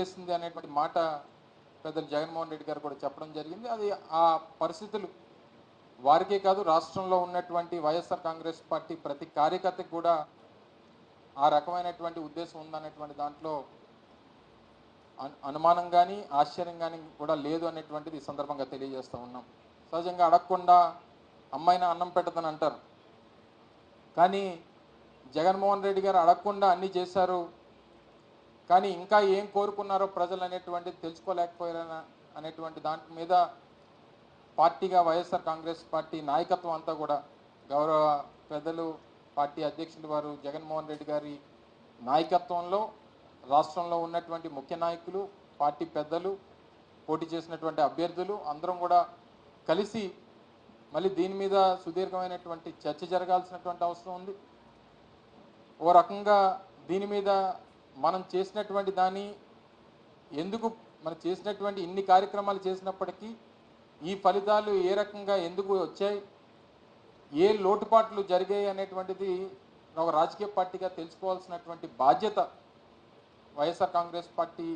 చేస్తుంది అనేటువంటి మాట పెద్దలు జగన్మోహన్ రెడ్డి గారు కూడా చెప్పడం జరిగింది. అది ఆ పరిస్థితులు వారికే కాదు రాష్ట్రంలో ఉన్నటువంటి వైఎస్ఆర్ కాంగ్రెస్ పార్టీ ప్రతి కార్యకర్తకి కూడా ఆ రకమైనటువంటి ఉద్దేశం ఉందనేటువంటి దాంట్లో అనుమానం కానీ ఆశ్చర్యం కానీ కూడా లేదు అనేటువంటిది ఈ సందర్భంగా తెలియజేస్తూ ఉన్నాం. సహజంగా అడగకుండా అమ్మాయిన అన్నం పెట్టదని అంటారు. కానీ జగన్మోహన్ రెడ్డి గారు అడగకుండా అన్నీ చేశారు. కానీ ఇంకా ఏం కోరుకున్నారో ప్రజలు అనేటువంటిది తెలుసుకోలేకపోయారని అనేటువంటి దాని మీద పార్టీగా వైఎస్ఆర్ కాంగ్రెస్ పార్టీ నాయకత్వం అంతా కూడా గౌరవ పెద్దలు పార్టీ అధ్యక్షులు వారు జగన్మోహన్ రెడ్డి గారి నాయకత్వంలో రాష్ట్రంలో ఉన్నటువంటి ముఖ్య నాయకులు పార్టీ పెద్దలు పోటీ చేసినటువంటి అభ్యర్థులు అందరం కూడా కలిసి మళ్ళీ దీని మీద సుదీర్ఘమైనటువంటి చర్చ జరగాల్సినటువంటి అవసరం ఉంది. ఓ రకంగా దీని మీద మనం చేసినటువంటి దాన్ని ఎందుకు మనం చేసినటువంటి ఇన్ని కార్యక్రమాలు చేసినప్పటికీ ఈ ఫలితాలు ఏ రకంగా ఎందుకు వచ్చాయి? ఏ లోటుపాట్లు జరిగాయి అనేటువంటిది ఒక రాజకీయ పార్టీగా తెలుసుకోవాల్సినటువంటి బాధ్యత వైఎస్ఆర్ కాంగ్రెస్ పార్టీ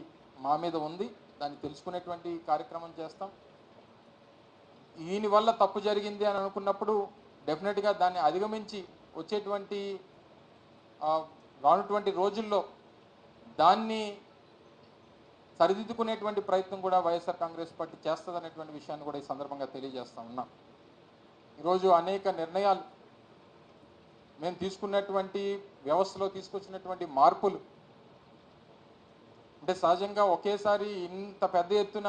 మా మీద ఉంది. దాన్ని తెలుసుకునేటువంటి కార్యక్రమం చేస్తాం. దీని వల్ల తప్పు జరిగింది అని అనుకున్నప్పుడు డెఫినెట్గా దాన్ని అధిగమించి వచ్చేటువంటి రానటువంటి రానుటువంటి రోజుల్లో దాన్ని సరిదిద్దుకునేటువంటి ప్రయత్నం కూడా వైఎస్ఆర్ కాంగ్రెస్ పార్టీ చేస్తుందనేటువంటి విషయాన్ని కూడా ఈ సందర్భంగా తెలియజేస్తా ఉన్నాం. ఈరోజు అనేక నిర్ణయాలు మేము తీసుకున్నటువంటి వ్యవస్థలో తీసుకొచ్చినటువంటి మార్పులు అంటే సహజంగా ఒకేసారి ఇంత పెద్ద ఎత్తున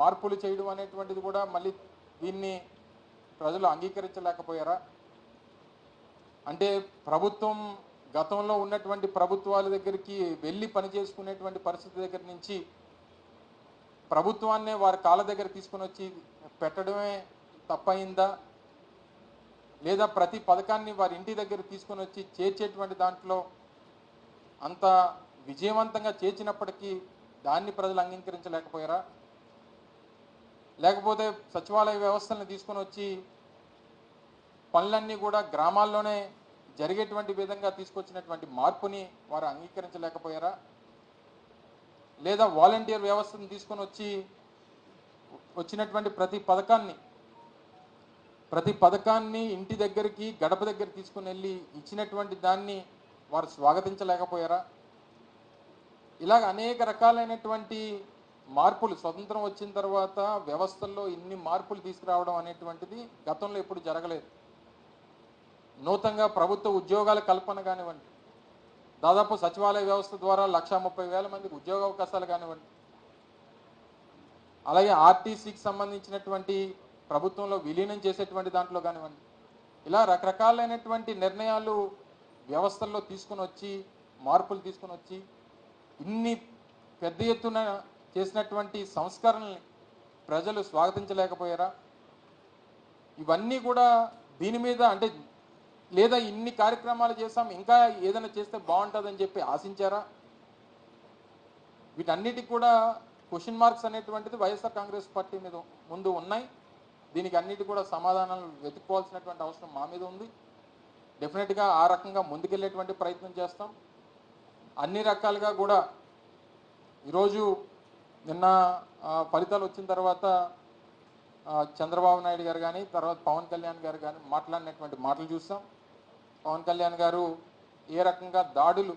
మార్పులు చేయడం అనేటువంటిది కూడా మళ్ళీ దీన్ని ప్రజలు అంగీకరించలేకపోయారా? అంటే ప్రభుత్వం గతంలో ఉన్నటువంటి ప్రభుత్వాల దగ్గరికి వెళ్ళి పని చేసుకునేటువంటి పరిస్థితి దగ్గర నుంచి ప్రభుత్వాన్నే వారి కాళ్ళ దగ్గర తీసుకుని వచ్చి పెట్టడమే తప్పయిందా? లేదా ప్రతి పథకాన్ని వారి ఇంటి దగ్గర తీసుకొని వచ్చి చేర్చేటువంటి దాంట్లో అంత విజయవంతంగా చేర్చినప్పటికీ దాన్ని ప్రజలు అంగీకరించలేకపోయారా? లేకపోతే సచివాలయ వ్యవస్థలను తీసుకొని వచ్చి పనులన్నీ కూడా గ్రామాల్లోనే జరిగేటువంటి విధంగా తీసుకొచ్చినటువంటి మార్పుని వారు అంగీకరించలేకపోయారా? లేదా వాలంటీర్ వ్యవస్థను తీసుకొని వచ్చి వచ్చినటువంటి ప్రతి పథకాన్ని ప్రతి పథకాన్ని ఇంటి దగ్గరికి గడప దగ్గర తీసుకుని వెళ్ళి ఇచ్చినటువంటి దాన్ని వారు స్వాగతించలేకపోయారా? ఇలాగ అనేక రకాలైనటువంటి మార్పులు స్వతంత్రం వచ్చిన తర్వాత వ్యవస్థల్లో ఇన్ని మార్పులు తీసుకురావడం అనేటువంటిది గతంలో ఎప్పుడు జరగలేదు. నూతనంగా ప్రభుత్వ ఉద్యోగాల కల్పన కానివ్వండి. దాదాపు సచివాలయ వ్యవస్థ ద్వారా లక్షా ముప్పై వేల మందికి ఉద్యోగ అవకాశాలు కానివ్వండి. అలాగే ఆర్టీసీకి సంబంధించినటువంటి ప్రభుత్వంలో విలీనం చేసేటువంటి దాంట్లో కానివ్వండి. ఇలా రకరకాలైనటువంటి నిర్ణయాలు వ్యవస్థల్లో తీసుకొని వచ్చి మార్పులు తీసుకొని వచ్చి ఇన్ని పెద్ద ఎత్తున చేసినటువంటి సంస్కరణల్ని ప్రజలు స్వాగతించలేకపోయారా? ఇవన్నీ కూడా దీని మీద అంటే లేదా ఇన్ని కార్యక్రమాలు చేస్తాం ఇంకా ఏదైనా చేస్తే బాగుంటుందని చెప్పి ఆశించారా? వీటన్నిటికి కూడా క్వశ్చన్ మార్క్స్ అనేటువంటిది వైఎస్ఆర్ కాంగ్రెస్ పార్టీ మీద ముందు ఉన్నాయి. దీనికి అన్నిటి కూడా సమాధానాలు వెతుక్కోవాల్సినటువంటి అవసరం మా మీద ఉంది. డెఫినెట్గా ఆ రకంగా ముందుకెళ్ళేటువంటి ప్రయత్నం చేస్తాం. అన్ని రకాలుగా కూడా ఈరోజు నిన్న ఫలితాలు వచ్చిన తర్వాత చంద్రబాబు నాయుడు గారు కానీ తర్వాత పవన్ కళ్యాణ్ గారు కానీ మాట్లాడినటువంటి మాటలు చూస్తాం. పవన్ కళ్యాణ్ గారు ఏ రకంగా దాడులు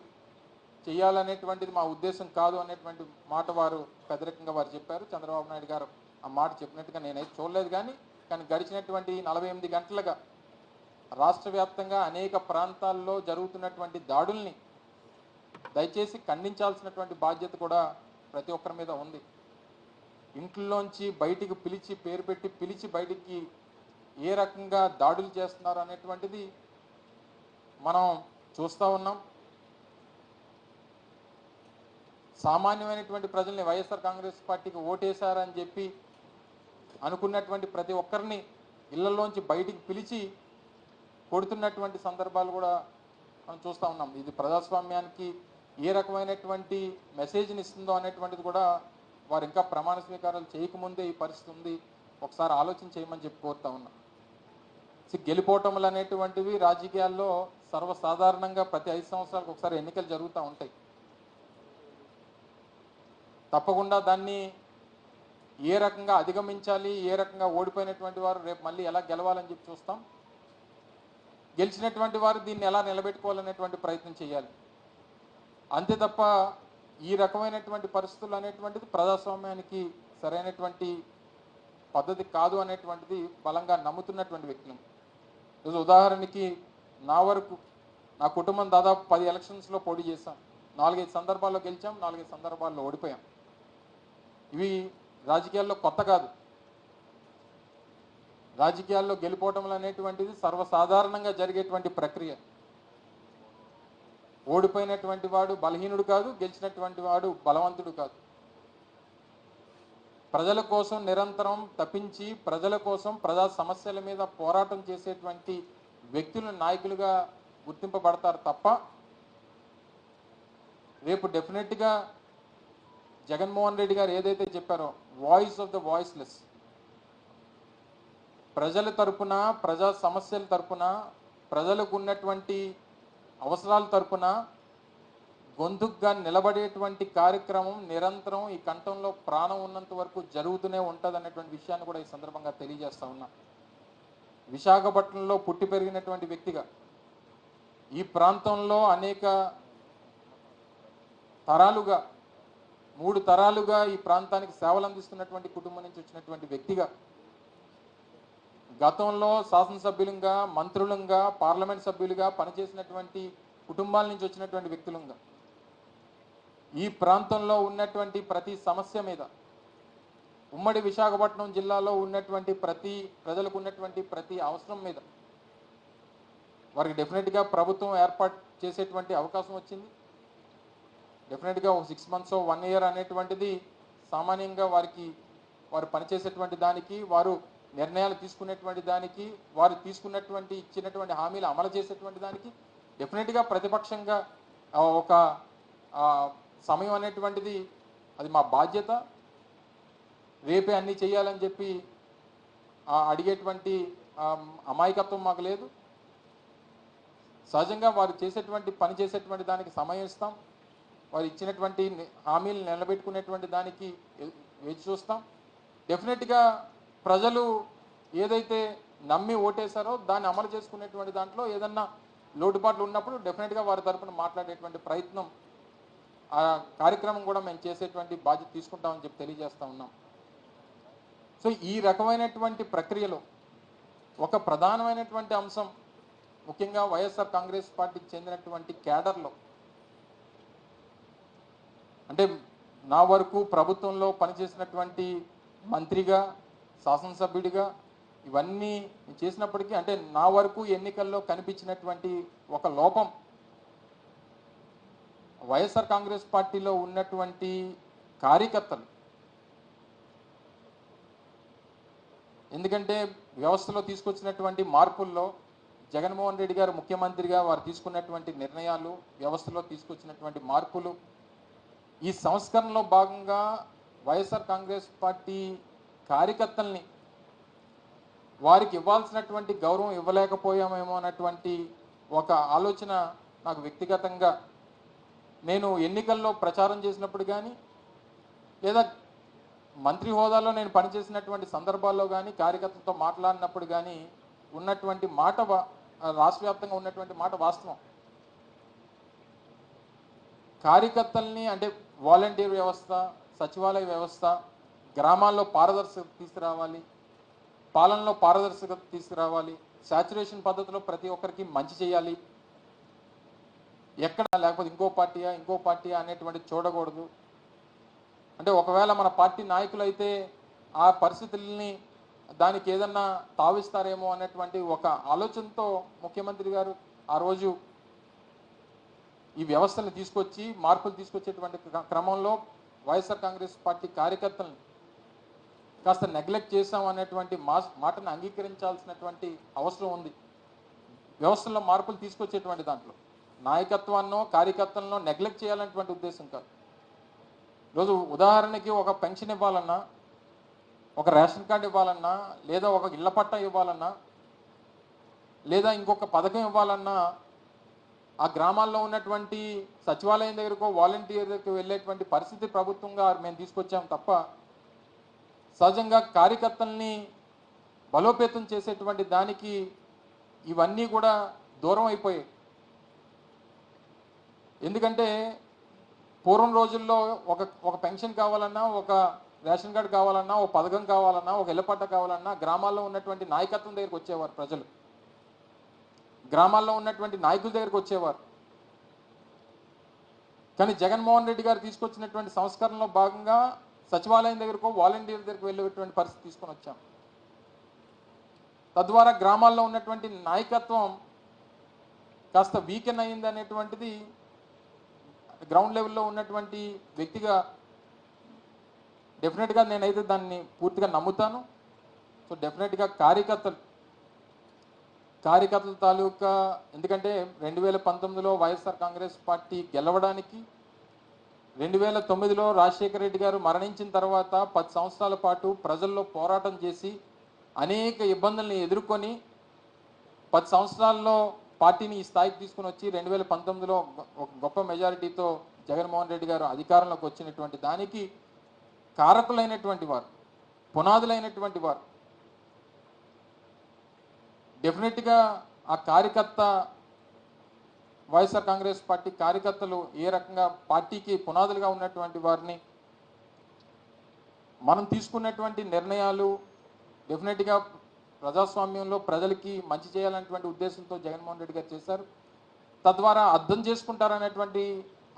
చేయాలనేటువంటిది మా ఉద్దేశం కాదు అనేటువంటి మాట వారు పెద్దరికంగా వారు చెప్పారు. చంద్రబాబు నాయుడు గారు ఆ మాట చెప్పినట్టుగా నేనైతే చూడలేదు కానీ కానీ గడిచినటువంటి నలభై ఎనిమిది గంటలుగా రాష్ట్ర వ్యాప్తంగా అనేక ప్రాంతాల్లో జరుగుతున్నటువంటి దాడుల్ని దయచేసి ఖండించాల్సినటువంటి బాధ్యత కూడా ప్రతి ఒక్కరి మీద ఉంది. ఇంట్లోంచి బయటికి పిలిచి పేరు పెట్టి పిలిచి బయటికి ఏ రకంగా దాడులు చేస్తున్నారు అనేటువంటిది మనం చూస్తూ ఉన్నాం. సామాన్యమైనటువంటి ప్రజల్ని వైఎస్ఆర్ కాంగ్రెస్ పార్టీకి ఓటేశారని చెప్పి అనుకున్నటువంటి ప్రతి ఒక్కరిని ఇళ్ళలోంచి బయటికి పిలిచి కొడుతున్నటువంటి సందర్భాలు కూడా మనం చూస్తూ ఉన్నాం. ఇది ప్రజాస్వామ్యానికి ఏ రకమైనటువంటి మెసేజ్ని ఇస్తుందో అనేటువంటిది కూడా వారు ఇంకా ప్రమాణ స్వీకారాలు చేయకముందే ఈ పరిస్థితి ఉంది. ఒకసారి ఆలోచన చేయమని చెప్పి కోరుతా ఉన్నా. గెలిపోవటములు అనేటువంటివి రాజకీయాల్లో సర్వసాధారణంగా ప్రతి ఐదు సంవత్సరాలకు ఒకసారి ఎన్నికలు జరుగుతూ ఉంటాయి. తప్పకుండా దాన్ని ఏ రకంగా అధిగమించాలి ఏ రకంగా ఓడిపోయినటువంటి వారు రేపు మళ్ళీ ఎలా గెలవాలని చెప్పి చూస్తాం. గెలిచినటువంటి వారు దీన్ని ఎలా నిలబెట్టుకోవాలనేటువంటి ప్రయత్నం చేయాలి. అంతే తప్ప ఈ రకమైనటువంటి పరిస్థితులు అనేటువంటిది ప్రజాస్వామ్యానికి సరైనటువంటి పద్ధతి కాదు అనేటువంటిది బలంగా నమ్ముతున్నటువంటి వ్యక్తిని ఈరోజు ఉదాహరణకి నా వరకు నా కుటుంబం దాదాపు పది ఎలక్షన్స్లో పోటీ చేశాం. నాలుగైదు సందర్భాల్లో గెలిచాం నాలుగైదు సందర్భాల్లో ఓడిపోయాం. ఇవి రాజకీయాల్లో కొత్త కాదు. రాజకీయాల్లో గెలిపోవటం అనేటువంటిది సర్వసాధారణంగా జరిగేటువంటి ప్రక్రియ. ఓడిపోయినటువంటి వాడు బలహీనుడు కాదు గెలిచినటువంటి వాడు బలవంతుడు కాదు. ప్రజల కోసం నిరంతరం తప్పించి ప్రజల కోసం ప్రజా సమస్యల మీద పోరాటం చేసేటువంటి వ్యక్తులు నాయకులుగా గుర్తింపబడతారు తప్ప రేపు డెఫినెట్గా జగన్మోహన్ రెడ్డి గారు ఏదైతే చెప్పారో వాయిస్ ఆఫ్ ద వాయిస్లెస్. ప్రజల తరపున ప్రజా సమస్యల తరపున ప్రజలకు ఉన్నటువంటి అవసరాల తరపున గొంతుగ్గా నిలబడేటువంటి కార్యక్రమం నిరంతరం ఈ కంఠంలో ప్రాణం ఉన్నంత వరకు జరుగుతూనే ఉంటుంది అనేటువంటి విషయాన్ని కూడా ఈ సందర్భంగా తెలియజేస్తా ఉన్నా. విశాఖపట్నంలో పుట్టి పెరిగినటువంటి వ్యక్తిగా ఈ ప్రాంతంలో అనేక తరాలుగా మూడు తరాలుగా ఈ ప్రాంతానికి సేవలు అందిస్తున్నటువంటి కుటుంబం నుంచి వచ్చినటువంటి వ్యక్తిగా గతంలో శాసనసభ్యులుగా మంత్రులుగా పార్లమెంట్ సభ్యులుగా పనిచేసినటువంటి కుటుంబాల నుంచి వచ్చినటువంటి వ్యక్తులుగా ఈ ప్రాంతంలో ఉన్నటువంటి ప్రతి సమస్య మీద ఉమ్మడి విశాఖపట్నం జిల్లాలో ఉన్నటువంటి ప్రతి ప్రజలకు ఉన్నటువంటి ప్రతి అవసరం మీద వారికి డెఫినెట్గా ప్రభుత్వం ఏర్పాటు చేసేటువంటి అవకాశం వచ్చింది. డెఫినెట్గా ఒక సిక్స్ మంత్స్ వన్ ఇయర్ అనేటువంటిది సామాన్యంగా వారికి వారు పనిచేసేటువంటి దానికి వారు నిర్ణయాలు తీసుకునేటువంటి దానికి వారు తీసుకున్నటువంటి ఇచ్చినటువంటి హామీలు అమలు చేసేటువంటి దానికి డెఫినెట్గా ప్రతిపక్షంగా ఒక సమయం అనేటువంటిది అది మా బాధ్యత. రేపే అన్నీ చేయాలని చెప్పి అడిగేటువంటి అమాయకత్వం మాకు లేదు. సహజంగా వారు చేసేటువంటి పని చేసేటువంటి దానికి సమయం ఇస్తాం. వారు ఇచ్చినటువంటి హామీలు నిలబెట్టుకునేటువంటి దానికి వేచి చూస్తాం. డెఫినెట్గా ప్రజలు ఏదైతే నమ్మి ఓటేశారో దాన్ని అమలు చేసుకునేటువంటి దాంట్లో ఏదన్నా లోటుపాట్లు ఉన్నప్పుడు డెఫినెట్గా వారి తరపున మాట్లాడేటువంటి ప్రయత్నం ఆ కార్యక్రమం కూడా మేము చేసేటువంటి బాధ్యత తీసుకుంటామని చెప్పి తెలియజేస్తూ ఉన్నాం. సో ఈ రకమైనటువంటి ప్రక్రియలో ఒక ప్రధానమైనటువంటి అంశం ముఖ్యంగా వైఎస్ఆర్ కాంగ్రెస్ పార్టీకి చెందినటువంటి క్యాడర్లో అంటే నా వరకు ప్రభుత్వంలో పనిచేసినటువంటి మంత్రిగా శాసనసభ్యుడిగా ఇవన్నీ చేసినప్పటికీ అంటే నా వరకు ఎన్నికల్లో కనిపించినటువంటి ఒక లోపం వైఎస్ఆర్ కాంగ్రెస్ పార్టీలో ఉన్నటువంటి కార్యకర్తలు. ఎందుకంటే వ్యవస్థలో తీసుకొచ్చినటువంటి మార్పుల్లో జగన్మోహన్ రెడ్డి గారు ముఖ్యమంత్రిగా వారు తీసుకున్నటువంటి నిర్ణయాలు వ్యవస్థలో తీసుకొచ్చినటువంటి మార్పులు ఈ సంస్కరణలో భాగంగా వైఎస్ఆర్ కాంగ్రెస్ పార్టీ కార్యకర్తల్ని వారికి ఇవ్వాల్సినటువంటి గౌరవం ఇవ్వలేకపోయామేమో అన్నటువంటి ఒక ఆలోచన నాకు వ్యక్తిగతంగా నేను ఎన్నికల్లో ప్రచారం చేసినప్పుడు కానీ లేదా మంత్రి హోదాలో నేను పనిచేసినటువంటి సందర్భాల్లో కానీ కార్యకర్తలతో మాట్లాడినప్పుడు కానీ ఉన్నటువంటి మాట రాష్ట్రవ్యాప్తంగా రాష్ట్ర ఉన్నటువంటి మాట వాస్తవం. కార్యకర్తల్ని అంటే వాలంటీర్ వ్యవస్థ సచివాలయ వ్యవస్థ గ్రామాల్లో పారదర్శకత తీసుకురావాలి పాలనలో పారదర్శకత తీసుకురావాలి శాచురేషన్ పద్ధతిలో ప్రతి ఒక్కరికి మంచి చేయాలి. ఎక్కడ లేకపోతే ఇంకో పార్టీయా ఇంకో పార్టీయా అనేటువంటి చూడకూడదు. అంటే ఒకవేళ మన పార్టీ నాయకులు అయితే ఆ పరిస్థితుల్ని దానికి ఏదన్నా తావిస్తారేమో అనేటువంటి ఒక ఆలోచనతో ముఖ్యమంత్రి గారు ఆ రోజు ఈ వ్యవస్థను తీసుకొచ్చి మార్పులు తీసుకొచ్చేటువంటి క్రమంలో వైఎస్ఆర్ కాంగ్రెస్ పార్టీ కార్యకర్తలను కాస్త నెగ్లెక్ట్ చేశాం అనేటువంటి మా మాటను అంగీకరించాల్సినటువంటి అవసరం ఉంది. వ్యవస్థలో మార్పులు తీసుకొచ్చేటువంటి దాంట్లో. నాయకత్వాన్నో కార్యకర్తలను నెగ్లెక్ట్ చేయాలనేటువంటి ఉద్దేశం కాదు. ఈరోజు ఉదాహరణకి ఒక పెన్షన్ ఇవ్వాలన్నా ఒక రేషన్ కార్డు ఇవ్వాలన్నా లేదా ఒక ఇళ్ళ పట్టా ఇవ్వాలన్నా లేదా ఇంకొక పథకం ఇవ్వాలన్నా ఆ గ్రామాల్లో ఉన్నటువంటి సచివాలయం దగ్గరకో వాలంటీర్ దగ్గరకు వెళ్ళేటువంటి పరిస్థితి ప్రభుత్వంగా మేము తీసుకొచ్చాం తప్ప సహజంగా కార్యకర్తల్ని బలోపేతం చేసేటువంటి దానికి ఇవన్నీ కూడా దూరం అయిపోయాయి. ఎందుకంటే పూర్వం రోజుల్లో ఒక ఒక పెన్షన్ కావాలన్నా ఒక రేషన్ కార్డు కావాలన్నా ఒక పథకం కావాలన్నా ఒక ఇళ్ళపట్ట కావాలన్నా గ్రామాల్లో ఉన్నటువంటి నాయకత్వం దగ్గరికి వచ్చేవారు ప్రజలు. గ్రామాల్లో ఉన్నటువంటి నాయకుల దగ్గరికి వచ్చేవారు. కానీ జగన్మోహన్ రెడ్డి గారు తీసుకొచ్చినటువంటి సంస్కరణలో భాగంగా సచివాలయం దగ్గరకు వాలంటీర్ దగ్గరకు వెళ్ళేటువంటి పరిస్థితి తీసుకొని వచ్చాం. తద్వారా గ్రామాల్లో ఉన్నటువంటి నాయకత్వం కాస్త వీకెన్ అయింది అనేటువంటిది గ్రౌండ్ లెవెల్లో ఉన్నటువంటి వ్యక్తిగా డెఫినెట్గా నేనైతే దాన్ని పూర్తిగా నమ్ముతాను. సో డెఫినెట్గా కార్యకర్తలు కార్యకర్తల తాలూకా ఎందుకంటే రెండు వేల పంతొమ్మిదిలో వైఎస్ఆర్ కాంగ్రెస్ పార్టీ గెలవడానికి రెండు వేల తొమ్మిదిలో రాజశేఖర రెడ్డి గారు మరణించిన తర్వాత పది సంవత్సరాల పాటు ప్రజల్లో పోరాటం చేసి అనేక ఇబ్బందుల్ని ఎదుర్కొని పది సంవత్సరాల్లో పార్టీని ఈ స్థాయికి తీసుకుని వచ్చి రెండు వేల పంతొమ్మిదిలో ఒక గొప్ప మెజారిటీతో జగన్మోహన్ రెడ్డి గారు అధికారంలోకి వచ్చినటువంటి దానికి కారకులైనటువంటి వారు పునాదులైనటువంటి వారు. డెఫినెట్గా ఆ కార్యకర్త వైఎస్ఆర్ కాంగ్రెస్ పార్టీ కార్యకర్తలు ఏ రకంగా పార్టీకి పునాదులుగా ఉన్నటువంటి వారిని మనం తీసుకున్నటువంటి నిర్ణయాలు డెఫినెట్గా ప్రజాస్వామ్యంలో ప్రజలకి మంచి చేయాలనేటువంటి ఉద్దేశంతో జగన్మోహన్ రెడ్డి గారు చేశారు. తద్వారా అర్థం చేసుకుంటారనేటువంటి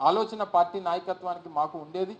ఆలోచన పార్టీ నాయకత్వానికి మాకు ఉండేది.